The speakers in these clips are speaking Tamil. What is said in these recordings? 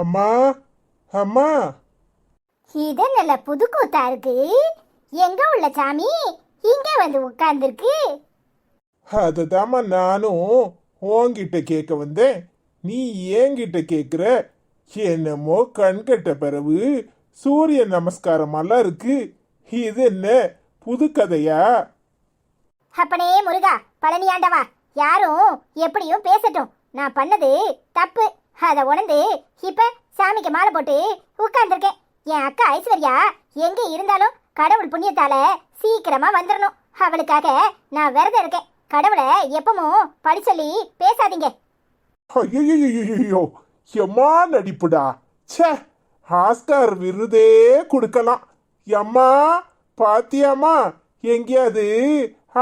அம்மா அம்மா. இது நல்ல புது கூத்தா இருக்கு. எங்க உள்ள சாமி? இங்க வந்து உட்கார்ந்துருக்கு. அதுதாம்மா நானும் உன்கிட்ட கேட்க வந்தேன். நீ ஏங்கிட்ட கேட்குற என்னமோ கண்கட்ட பிறகு சூரிய நமஸ்காரமெல்லாம் இருக்கு. இது என்ன புது கதையா? அப்பனே முருகா பழனி ஆண்டவா யாரும் எப்படியும் பேசட்டும். நான் பண்ணது தப்பு. அதை உணர்ந்து இப்ப சாமிக்கு மாலை போட்டு உட்கார்ந்துருக்கேன். என் அக்கா ஐஸ்வர்யா எங்க இருந்தாலும் கடவுள் புண்ணியத்தால சீக்கிரமா வந்துடணும் அவளுக்காக நான் விரதம் இருக்கேன். கடவுளை எப்பவும் படி சொல்லி பேசாதீங்க. ஐயோ எம்மா நடிப்புடா? ச்சே ஆஸ்கார் விருதே கொடுக்கலாம். எம்மா பாத்தியாம்மா எங்கேயாவது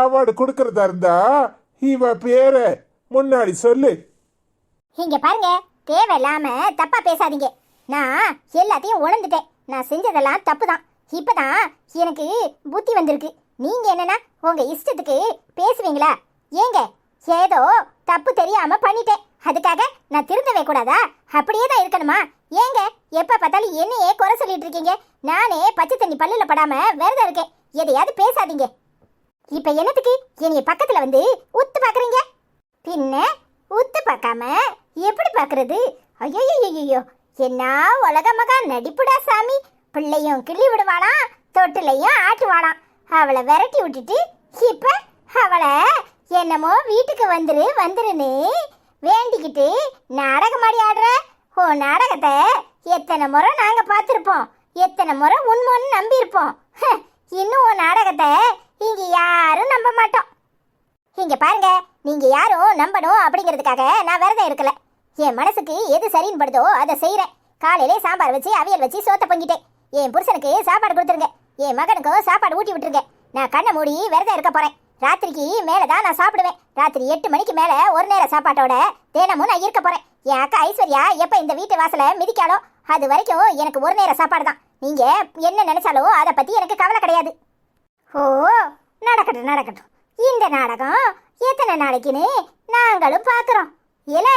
அவார்டு கொடுக்கறதா இருந்தா இவ பேரை முன்னாடி சொல்லு. இங்க பாருங்க தேவையில்லாம தப்பா பேசாதீங்க. நான் எல்லாத்தையும் உணர்ந்துட்டேன். நான் செஞ்சதெல்லாம் தப்பு தான் இப்பதான் எனக்கு புத்தி வந்திருக்கு. நீங்க என்னன்னா உங்க இஷ்டத்துக்கு பேசுவீங்களா? ஏங்க ஏதோ தப்பு தெரியாம பண்ணிட்டேன். அதுக்காக நான் திருந்தவே கூடாதா? அப்படியே தான் இருக்கணுமா? ஏங்க எப்ப பார்த்தாலும் என்னையே குறை சொல்லிட்டு இருக்கீங்க. நானே பச்சை தண்ணி பல்லுல படாம விரதம் இருக்கேன். எதையாவது பேசாதீங்க. இப்ப என்னத்துக்கு என்னைய பக்கத்துல வந்து உத்து பாக்குறீங்க? பின்ன உத்து பார்க்காம எப்படி பார்க்கறது? ஐயோ என்ன உலகமகா நடிப்புடா சாமி. பிள்ளையும் கிள்ளி விடுவானா தொட்டிலையும் ஆட்டுவானாம் அவளை விரட்டி விட்டுட்டு இப்ப அவளை என்னமோ வீட்டுக்கு வந்துரு வந்துருன்னு வேண்டிக்கிட்டு நாடகமாடி ஆடுற. ஓ நாடகத்தை எத்தனை முறை நாங்கள் பார்த்துருப்போம். எத்தனை முறை உண்மைன்னு நம்பியிருப்போம். ஹ, இன்னும் உன் நாடகத்தை இங்கே யாரும் நம்ப மாட்டோம். இங்கே பாருங்கள் நீங்க யாரும் நம்பணும் அப்படிங்கிறதுக்காக நான் விரதம் இருக்கல. என் மனசுக்கு எது சரின்னு படுதோ அதை செய்யறேன் காலையிலே சாம்பார் வச்சு அவியல் வச்சு சோத்த பொங்கிட்டேன். என் புருஷனுக்கு சாப்பாடு கொடுத்துருங்க. என் மகனுக்கும் சாப்பாடு ஊட்டி விட்டுருங்க. நான் கண்ணை மூடி விரதம் இருக்க போறேன். ராத்திரிக்கு மேலே தான் நான் சாப்பிடுவேன். ராத்திரி எட்டு மணிக்கு மேலே ஒரு நேர சாப்பாட்டோட தினமும் நான் இருக்க போறேன். என் அக்கா ஐஸ்வர்யா எப்போ இந்த வீட்டு வாசலை மிதிக்காலோ அது வரைக்கும் எனக்கு ஒரு நேர சாப்பாடு தான் நீங்க என்ன நினைச்சாலும் அதை பத்தி எனக்கு கவலை கிடையாது. ஓ நடக்கட்டும் நடக்கட்டும். இந்த நாடகம் எத்தனை நாளைக்குன்னு நாங்களும் பார்க்குறோம் இல்ல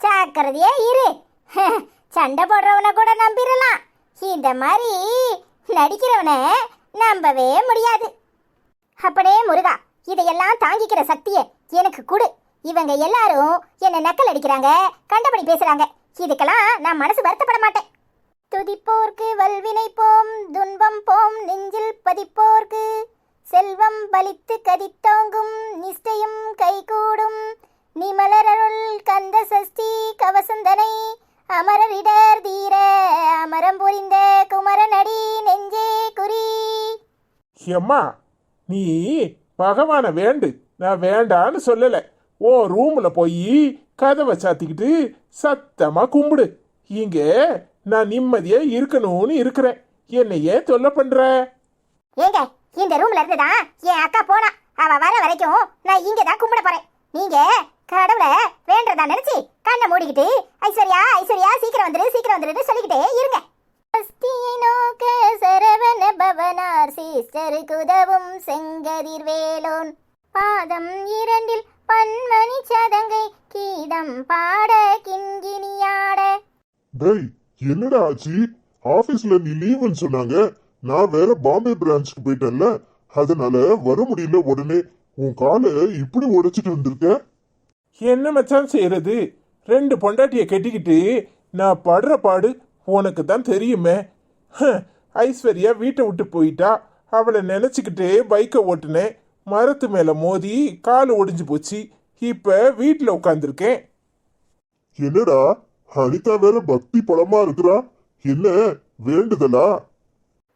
ஜாக்கிரதையே இரு. சண்டை போடுறவனை கூட நம்பிடலாம் இந்த மாதிரி நடிக்கிறவனை நம்பவே முடியாது. அப்படியே முருகா இதையெல்லாம் தாங்கிக்கிற சக்தியை எனக்கு கொடு. இவங்க எல்லாரும் என்னை நக்கல் அடிக்கிறாங்க கண்டபடி பேசுறாங்க. இதுக்கெல்லாம் நான் மனசு வருத்தப்பட மாட்டேன். துதிப்போர்க்கு வல்வினை போம் துன்பம் போம் நெஞ்சில் பதிப்போர்க்கு. செல்வம் பலித்து கதித்தோங்கும் நிஷ்டையும் கைகூடும். நிமலரருள் கந்த சஷ்டி கவசந்தனை அமரரிடர் தீர அமரம் புரிந்த குமரனடி நெஞ்சே குறி. எம்மா நீ பகவானை வேண்டு. நான் வேண்டான்னு சொல்லல. ஓ ரூம்ல போய் கதவை சாத்திக்கிட்டு சத்தமா கும்பிடு. இங்க நான் நிம்மதியா இருக்கணும்னு இருக்கிறேன். என்னையே தொல்லை பண்ற? ஏங்க இந்த ரூம்ல இருந்து தான் என் அக்கா போனா. அவ வர வரைக்கும் நான் இங்க தான் கும்பிட போறேன். நீங்க கடவுளை வேண்டதா நினைச்சு கண்ணை மூடிக்கிட்டு ஐஸ்வர்யா ஐஸ்வர்யா சீக்கிரம் வந்துரு சீக்கிரம் வந்துருன்னு சொல்லிக்கிட்டே இருங்க. நோக்க சரவண பவனார் சிஸ்டருக்கு உதவும் செங்கதிர் வேலோன். பாதம் இரண்டில் பன்மணி சதங்கை கீதம் பாட கிண்கிணியாட. டேய் என்னடா ஆச்சு? ஆபீஸ்ல நீ லீவுன்னு சொன்னாங்க. நான் வேற பாம்பே பிரான்ச்சுக்கு போயிட்டேன்ல. அதனால வர முடியல உடனே. உன் காலை இப்படி உடைச்சிட்டு வந்திருக்க என்ன மச்சான் செய்யறது? ரெண்டு பொண்டாட்டிய கட்டிக்கிட்டு நான் படுற பாடு உனக்கு தான் தெரியுமே. ஐஸ்வர்யா வீட்டை விட்டு போயிட்டா. அவளை நினைச்சுக்கிட்டே பைக்கை ஓட்டுனேன். மரத்து மேல மோதி கால் ஒடிஞ்சு போச்சு. இப்ப வீட்டில் உட்காந்துருக்கேன் என்னடா? அனிதா வேற பக்தி பலமா இருக்கிறா. என்ன வேண்டுதலா?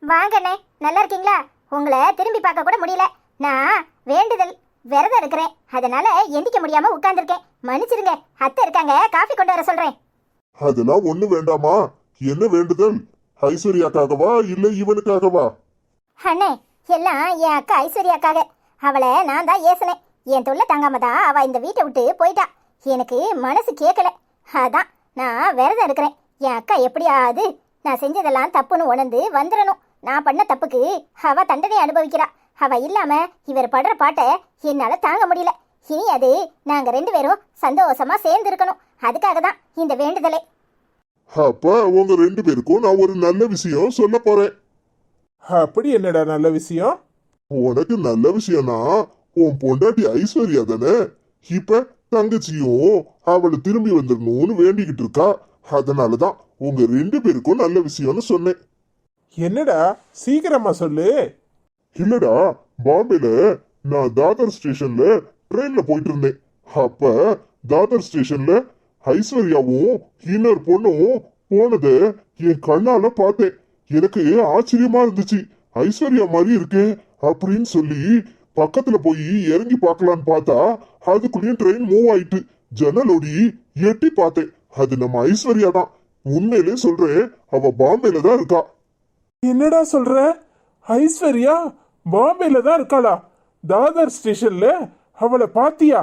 வாங்கண்ணே நல்லா இருக்கீங்களா? உங்களை திரும்பி பார்க்க கூட முடியல. நான் வேண்டுதல் விரதம் இருக்கிறேன். அதனால எந்திக்க முடியாம உட்கார்ந்திருக்கேன். மன்னிச்சிருங்க அத்தை இருக்காங்க காஃபி கொண்டு வர சொல்றேன். அதெல்லாம் ஒண்ணு வேண்டாமா? என்ன வேண்டுதல்? ஐஸ்வர்யாக்காகவா இல்ல இவனுக்காகவா? அண்ணே எல்லாம் என் அக்கா ஐஸ்வர்யாக்காக. அவளை நான் தான் ஏசினேன். என் தொல்லை தாங்காம தான் அவ இந்த வீட்டை விட்டு போயிட்டா. எனக்கு மனசு கேட்கல. அதான் நான் விரதம் இருக்கிறேன். என் அக்கா எப்படியாவது நான் செஞ்சதெல்லாம் தப்புன்னு உணர்ந்து வந்துடணும். நான் பண்ண தப்புக்கு அவ தண்டனை அனுபவிக்கிறா. அவ இல்லாம இவர் படுற பாட்டை என்னால தாங்க முடியல. இனி அது நாங்க ரெண்டு பேரும் சந்தோஷமா சேர்ந்து இருக்கணும் அதுக்காக தான் இந்த வேண்டுதலே. அப்ப உங்க ரெண்டு பேருக்கும் நான் ஒரு நல்ல விஷயம் சொல்ல போறேன். அப்படி என்னடா நல்ல விஷயம்? உனக்கு நல்ல விஷயம்னா உன் பொண்டாட்டி ஐஸ்வர்யா தானே? இப்ப தங்கச்சியும் அவளை திரும்பி வந்துடணும்னு வேண்டிக்கிட்டு இருக்கா. அதனாலதான் உங்க ரெண்டு பேருக்கும் நல்ல விஷயம்னு சொன்னேன். என்னடா? சீக்கிரமா சொல்லு. இல்லடா பாம்பேல நான் தாதர் ஸ்டேஷன்ல ட்ரெயின்ல போயிட்டு இருந்தேன் அப்ப தாதர் ஸ்டேஷன்ல ஐஸ்வர்யாவும் இன்னொரு பொண்ணும் போனது என் கண்ணால பார்த்தேன். எனக்கு ஆச்சரியமா இருந்துச்சு. ஐஸ்வர்யா மாதிரி இருக்கே அப்படின்னு சொல்லி பக்கத்துல போய் இறங்கி பார்க்கலான்னு பார்த்தா அதுக்குள்ளேயும் ட்ரெயின் மூவ் ஆயிட்டு ஜன்னலோடி எட்டி பார்த்தேன். அது நம்ம ஐஸ்வர்யா தான். உண்மையிலே சொல்றேன் அவ பாம்பேல தான் இருக்கா. என்னடா சொல்ற? ஐஸ்வர்யா பாம்பேல தான் இருக்காளா? தாதர் ஸ்டேஷன்ல? அவளை பாத்தியா?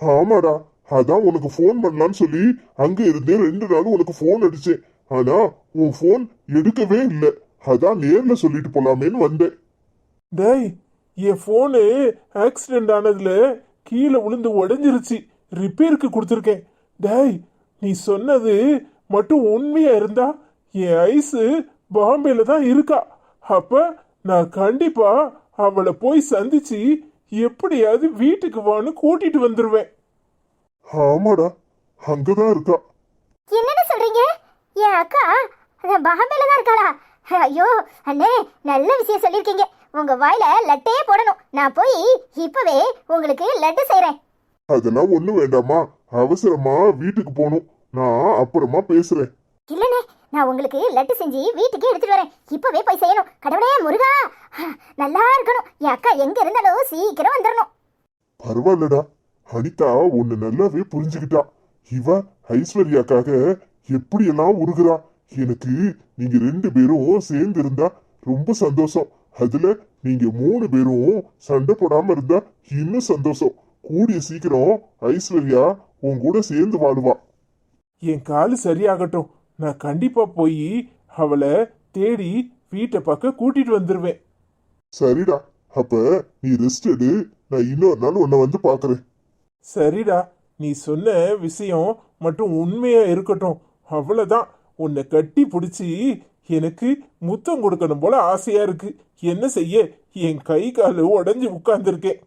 ஆமாடா அதான் உனக்கு ஃபோன் பண்ணலான்னு சொல்லி அங்க இருந்தேன் ரெண்டு நாள் உனக்கு ஃபோன் அடிச்சேன். ஆனா உன் ஃபோன் எடுக்கவே இல்லை. அதான் நேர்ல சொல்லிட்டு போலாமேன்னு வந்தேன். டேய் என் ஃபோனு ஆக்சிடென்ட் ஆனதுல கீழே விழுந்து உடைஞ்சிருச்சு. ரிப்பேருக்கு கொடுத்துருக்கேன். டேய் நீ சொன்னது மட்டும் உண்மையா இருந்தா என் ஐஸு பாம்பேல தான் இருக்கா. அப்ப நான் கண்டிப்பா அவளை போய் சந்திச்சு எப்படியாவது வீட்டுக்கு வான்னு கூட்டிட்டு வந்துருவேன். ஆமாடா அங்கதான் இருக்கா. என்னடா சொல்றீங்க? என் அக்கா அஹ், பாம்பேல தான் இருக்காளா? ஐயோ அண்ணே நல்ல விஷயம் சொல்லியிருக்கீங்க. உங்க வாயில லட்டே போடணும். நான் போய் இப்பவே உங்களுக்கு லட்டு செய்றேன். அதெல்லாம் ஒண்ணு வேண்டாமா அவசரமா வீட்டுக்கு போகணும். நான் அப்புறமா பேசுறேன். இல்லனே நான் உங்களுக்கு லட்டு செஞ்சு வீட்டுக்கு எடுத்துட்டு வரேன். இப்பவே போய் செய்யணும். கடவுளே முருகா! நல்லா இருக்கணும். என் அக்கா எங்க இருந்தாலும் சீக்கிரம் வந்துடணும் பரவாயில்லடா. அனிதா உன்னை நல்லாவே புரிஞ்சுக்கிட்டா. இவ ஐஸ்வர்யாக்காக எப்படியெல்லாம் உருகுறா? எனக்கு நீங்க ரெண்டு பேரும் சேர்ந்து இருந்தா ரொம்ப சந்தோஷம். அதுல நீங்க மூணு பேரும் சண்டை போடாம இருந்தா இன்னும் சந்தோஷம். கூடிய சீக்கிரம் ஐஸ்வர்யா உன் கூட சேர்ந்து வாழுவா. என் காலு சரியாகட்டும். நான் கண்டிப்பா போய் அவளை தேடி வீட்டை பக்கம் கூட்டிட்டு வந்துருவேன். சரிடா. அப்ப நீ ரெஸ்ட் எடு. நான் இன்னொரு நாள் உன்னை வந்து பாக்குறேன் சரிடா. நீ சொன்ன விஷயம் மட்டும் உண்மையா இருக்கட்டும். அவ்வளவுதான். உன்னை கட்டி பிடிச்சி எனக்கு முத்தம் கொடுக்கணும் போல ஆசையா இருக்கு. என்ன செய்ய? என் கை காலு உடஞ்சி உட்கார்ந்துருக்கேன்.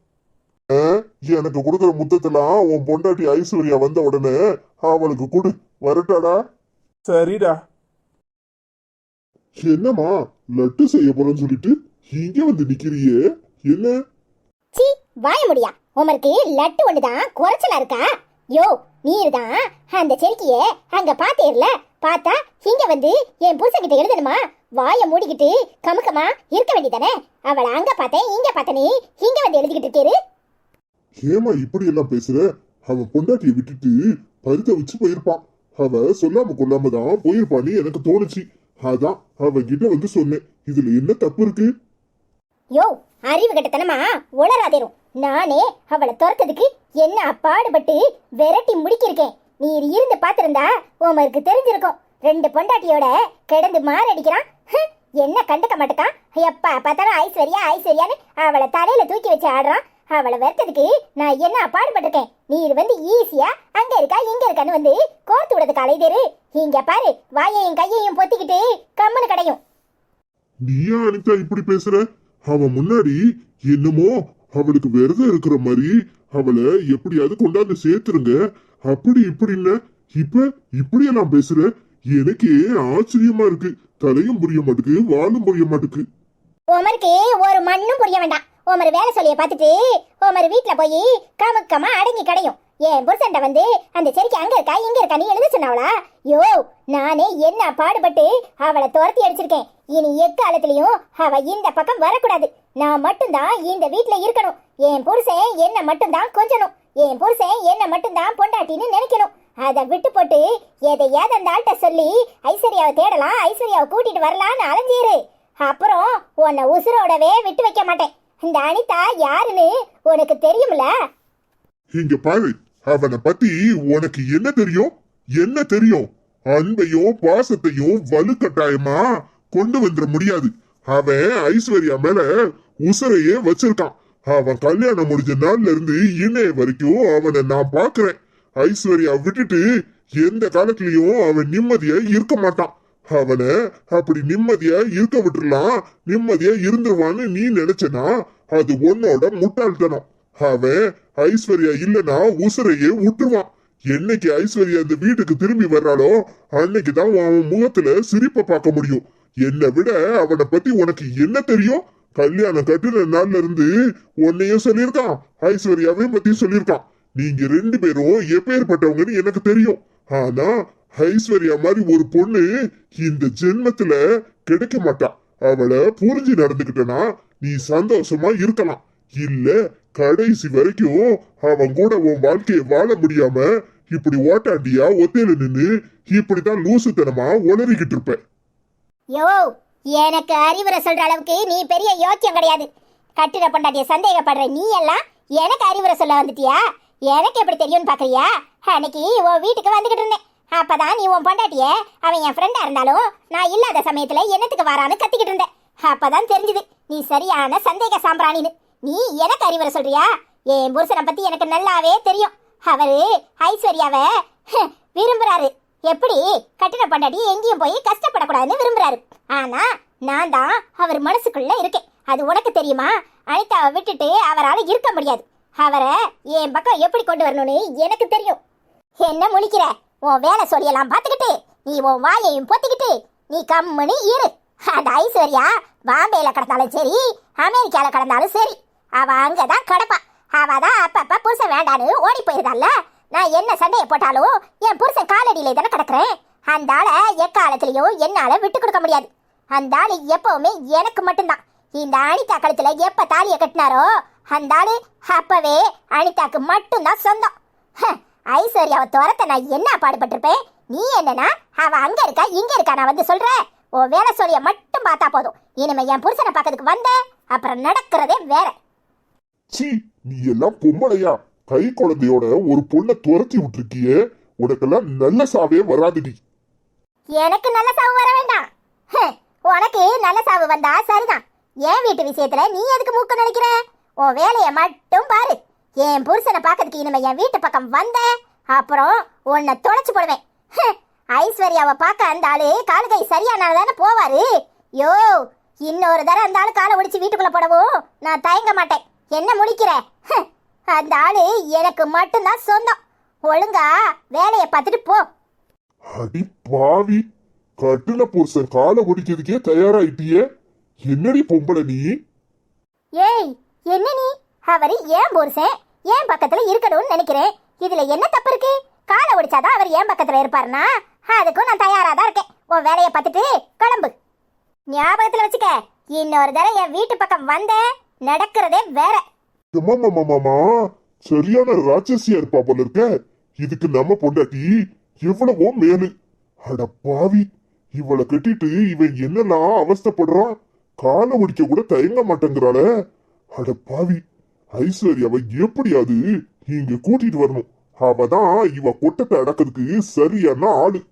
எனக்கு கொடுக்குற முத்தத்தெல்லாம் உன் பொண்டாட்டி ஐஸ்வர்யா வந்த உடனே அவளுக்கு கொடு. வரட்டாடா. சரிடா. என்னம்மா லட்டு செய்ய போறேன்னு சொல்லிட்டு இங்க வந்து நிக்கிறியே? என்ன? சீ வாய முடியா? உமருக்கு லட்டு ஒண்ணுதான் குறைச்சலா இருக்கா? யோ நீர் தான் அந்த செருக்கிய அங்க பாத்தேர்ல. பார்த்தா இங்க வந்து என் புருஷன்கிட்ட எழுதணுமா? வாய மூடிக்கிட்டு கமுக்கமா இருக்க வேண்டியதானே? அவளை அங்க பார்த்தேன் இங்க பார்த்தனே. இங்க வந்து எழுதிக்கிட்டு இருக்கேரு. ஏமா இப்படி எல்லாம் பேசுற? அவன் பொண்டாட்டியை விட்டுட்டு பருத்த வச்சு போயிருப்பான். அவ சொல்லாம கொள்ளாம தான் போயிருப்பான்னு எனக்கு தோணுச்சு. அதான் அவகிட்ட வந்து சொன்னேன். இதுல என்ன தப்பு இருக்கு? யோ அறிவு கட்டத்தனமா? உளராதேரும் நானே அவளை துரத்ததுக்கு என்ன பாடுபட்டு விரட்டி முடிக்கிருக்கேன் நீர் இருந்து பார்த்திருந்தா உமருக்கு தெரிஞ்சிருக்கும். ரெண்டு பொண்டாட்டியோட கிடந்து மாரடிக்கிறான். ஹ், என்ன கண்டுக்க மாட்டேக்கான். எப்ப பார்த்தாலும் ஐஸ்வர்யா ஐஸ்வர்யான்னு அவளை தலையில தூக்கி வச்சு ஆடுறான். அவளை வெறுத்ததுக்கு நான் என்ன பாடுபட்டிருக்கேன்? நீர் வந்து ஈஸியா அங்க இருக்கா இங்க இருக்கான்னு வந்து கோர்த்து விடுறது அலைதேரு இங்க பாரு வாயையும் கையையும் பொத்திக்கிட்டு கம்முன்னு கிடையும் நீயா அனிதா இப்படி பேசுற? அவன் முன்னாடி என்னமோ அவளுக்கு விரதம் இருக்கிற மாதிரி அவளை எப்படியாவது கொண்டாந்து சேர்த்துருங்க. அப்படி இப்படின்னு இப்ப இப்படியெல்லாம் பேசுற? எனக்கே ஆச்சரியமா இருக்கு. தலையும் புரிய மாட்டுக்கு வாலும் புரிய மாட்டுக்கு. உமருக்கு ஒரு மண்ணும் புரிய வேண்டாம். உமர் வேலை சொல்லிய பார்த்துட்டு உமர் வீட்ல போய் கமுக்கமா அடங்கி கிடையும். என் புருஷன்ட வந்து அந்த செடிக்கு அங்க இருக்கா இங்க இருக்கா? நீ எழுத சொன்னாவளா? யோ நானே என்ன பாடுபட்டு அவளை துரத்தி அடிச்சிருக்கேன். இனி எக்காலத்திலையும் அவ இந்த பக்கம் வரக்கூடாது. நான் மட்டும்தான் இந்த வீட்ல இருக்கணும். என் புருஷன் என்ன மட்டும்தான் கொஞ்சணும். என் புருஷன் என்ன மட்டும்தான் பொண்டாட்டின்னு நினைக்கணும். அதை விட்டு போட்டு எதையாவது அந்த ஆள்கிட்ட சொல்லி ஐஸ்வர்யாவை தேடலாம் ஐஸ்வர்யாவை கூட்டிட்டு வரலான்னு அலைஞ்சிரு. அப்புறம் உன்னை உசுரோடவே விட்டு வைக்க மாட்டேன். இந்த அனிதா யாருன்னு உனக்கு தெரியும்ல? இங்க பாரு அவனை பத்தி உனக்கு என்ன தெரியும்? என்ன தெரியும்? அன்பையும் பாசத்தையும் வலுக்கட்டாயமா கொண்டு வந்துட முடியாது. அவன் ஐஸ்வர்யா மேல உசரையே வச்சிருக்கான். அவன் கல்யாணம் முடிஞ்ச நாள்ல இருந்து இன்னைய வரைக்கும் அவனை நான் பாக்குறேன். ஐஸ்வர்யா விட்டுட்டு எந்த காலத்திலயும் அவன் நிம்மதியா இருக்க மாட்டான். அவனை அப்படி நிம்மதியா இருக்க விட்டுறலாம் நிம்மதியா இருந்துருவான்னு நீ நினைச்சனா? அது உன்னோட முட்டாள்தனம். அவன் ஐஸ்வர்யா இல்லனா உசுரையே விட்டுருவான் என்னைக்கு ஐஸ்வர்யா இந்த வீட்டுக்கு திரும்பி வர்றாளோ அன்னைக்குதான் அவன் முகத்துல சிரிப்பை பார்க்க முடியும். என்னை விட அவனை பத்தி உனக்கு என்ன தெரியும்? கல்யாணம் கட்டுன நாள்ல இருந்து உன்னையும் சொல்லியிருக்கான் ஐஸ்வர்யாவையும் பத்தி சொல்லியிருக்கான். நீங்க ரெண்டு பேரும் எப்பேற்பட்டவங்கன்னு எனக்கு தெரியும். ஆனா ஐஸ்வர்யா மாதிரி ஒரு பொண்ணு இந்த ஜென்மத்துல கிடைக்க மாட்டா. அவளை புரிஞ்சு நடந்துகிட்டனா நீ சந்தோஷமா இருக்கலாம். இல்ல கடைசி வரைக்கும் அவன் கூட உன் வாழ்க்கையை வாழ முடியாம இப்படி ஓட்டாண்டியா ஒத்தையில நின்னு இப்படிதான் லூசுத்தனமா உளறிக்கிட்டு இருப்ப. யோ எனக்கு அறிவுரை சொல்ற அளவுக்கு நீ பெரிய யோக்கியம் கிடையாது. கட்டிட பொண்டாட்டிய சந்தேகப்படுற நீ எல்லாம் எனக்கு அறிவுரை சொல்ல வந்துட்டியா? எனக்கு எப்படி தெரியும்னு பாக்குறியா? அன்னைக்கு உன் வீட்டுக்கு வந்துகிட்டு இருந்தேன். அப்பதான் நீ உன் பொண்டாட்டிய அவன் என் ஃப்ரெண்டா இருந்தாலும் நான் இல்லாத சமயத்துல என்னத்துக்கு வரான்னு கத்திக்கிட்டு இருந்தேன். அப்பதான் தெரிஞ்சது நீ சரியான சந்தேக சாம்பிராணின்னு. நீ எனக்கு அறிவுரை சொல்றியா? என் புருஷனை பத்தி எனக்கு நல்லாவே தெரியும். அவரு ஐஸ்வர்யாவ விரும்புறாரு. எப்படி? கட்டிட பொண்டாட்டி எங்கேயும் போய் கஷ்டப்படக்கூடாதுன்னு விரும்புறாரு. ஆனா நான் தான் அவர் மனசுக்குள்ள இருக்கேன். அது உனக்கு தெரியுமா? அனிதாவை விட்டுட்டு அவரால் இருக்க முடியாது. அவரை என் பக்கம் எப்படி கொண்டு வரணும்னு எனக்கு தெரியும். என்ன முழிக்கிற? உன் வேலை சொல்லியெல்லாம் பார்த்துக்கிட்டு நீ உன் வாயையும் பொத்திக்கிட்டு நீ கம்முன்னு இரு. அந்த ஐஸ்வர்யா பாம்பேல கிடந்தாலும் சரி அமெரிக்கால கிடந்தாலும் சரி. அவ அங்கதான் கிடப்பா. அவ தான் அப்பப்ப புருஷன் வேண்டான்னு ஓடி போயிருந்தால நான் என்ன சண்டையை போட்டாலும் என் புருஷன் காலடியிலே தானே கிடக்குறேன். அந்த ஆளை எக்காலத்திலையும் என்னால விட்டு கொடுக்க முடியாது. அந்த ஆள் எப்பவுமே எனக்கு மட்டும்தான். இந்த அனிதா கழுத்துல எப்ப தாலியை கட்டினாரோ அந்த ஆளு அப்பவே அனிதாக்கு மட்டும்தான் சொந்தம். ஹ, ஐஸ்வர்யாவை துரத்த நான் என்ன பாடுபட்டிருப்பேன்? நீ என்னன்னா அவ அங்க இருக்கா இங்க இருக்கா நான் வந்து சொல்றேன். உன் வேலை சொல்லிய மட்டும் பார்த்தா போதும். இனிமே என் புருஷனை பார்க்கறதுக்கு வந்த அப்புறம் நடக்கிறதே வேற. சீ நீ எல்லாம் பொம்பளையா? கை குழந்தையோட ஒரு பொண்ணை துரத்தி விட்டுருக்கியே. உனக்கெல்லாம் நல்ல சாவே வராதுடி எனக்கு நல்ல சாவு வர வேண்டாம். ஹ், உனக்கு நல்ல சாவு வந்தா சரிதான். என் வீட்டு விஷயத்துல நீ எதுக்கு மூக்க நினைக்கிற உன் வேலையை மட்டும் பாரு. என் புருஷனை பார்க்கறதுக்கு இனிமே என் வீட்டு பக்கம் வந்த அப்புறம் உன்னை தொலைச்சு போடுவேன். ஐஸ்வர்யாவை பார்க்க அந்த ஆளு காலு கை சரியானால தானே போவாரு? யோ இன்னொரு தடவை அந்த ஆளு காலை ஒடிச்சு வீட்டுக்குள்ள போடவும் நான் தயங்க மாட்டேன். என்ன முடிக்கிற? அந்த ஆளு எனக்கு மட்டும்தான் சொந்தம். ஒழுங்கா வேலையை பார்த்துட்டு போ. அடி பாவி கட்டுன புருஷன் காலை ஒடிக்கிறதுக்கே தயாராயிட்டியே. என்னடி பொம்பளை நீ? ஏய் என்ன நீ? அவர் ஏன் புருஷன் ஏன் பக்கத்துல இருக்கணும்னு நினைக்கிறேன் இதுல என்ன தப்பு இருக்கு? காலை ஒடிச்சாதான் அவர் ஏன் பக்கத்துல இருப்பாருனா அதுக்கும் நான் தயாரா தான் இருக்கேன். உன் வேலையை பார்த்துட்டு கிளம்பு. ஞாபகத்துல வச்சுக்க இன்னொரு தடவை என் வீட்டு பக்கம் வந்த நடக்கிறதே வேற. மாமா சரியான ராட்சசியா இருப்பா போல இருக்க. இதுக்கு நம்ம பொண்டாட்டி எவ்வளவோ மேலு. அட பாவி. இவளை கட்டிட்டு இவன் என்னெல்லாம் அவஸ்தப்படுறான்? காலை ஒடிக்க கூட தயங்க மாட்டேங்கிறாளே. அட பாவி. ஐஸ்வர்யாவை எப்படியாவது இங்க கூட்டிட்டு வரணும். அவதான் இவ கொட்டத்தை அடக்கிறதுக்கு சரியான ஆளு.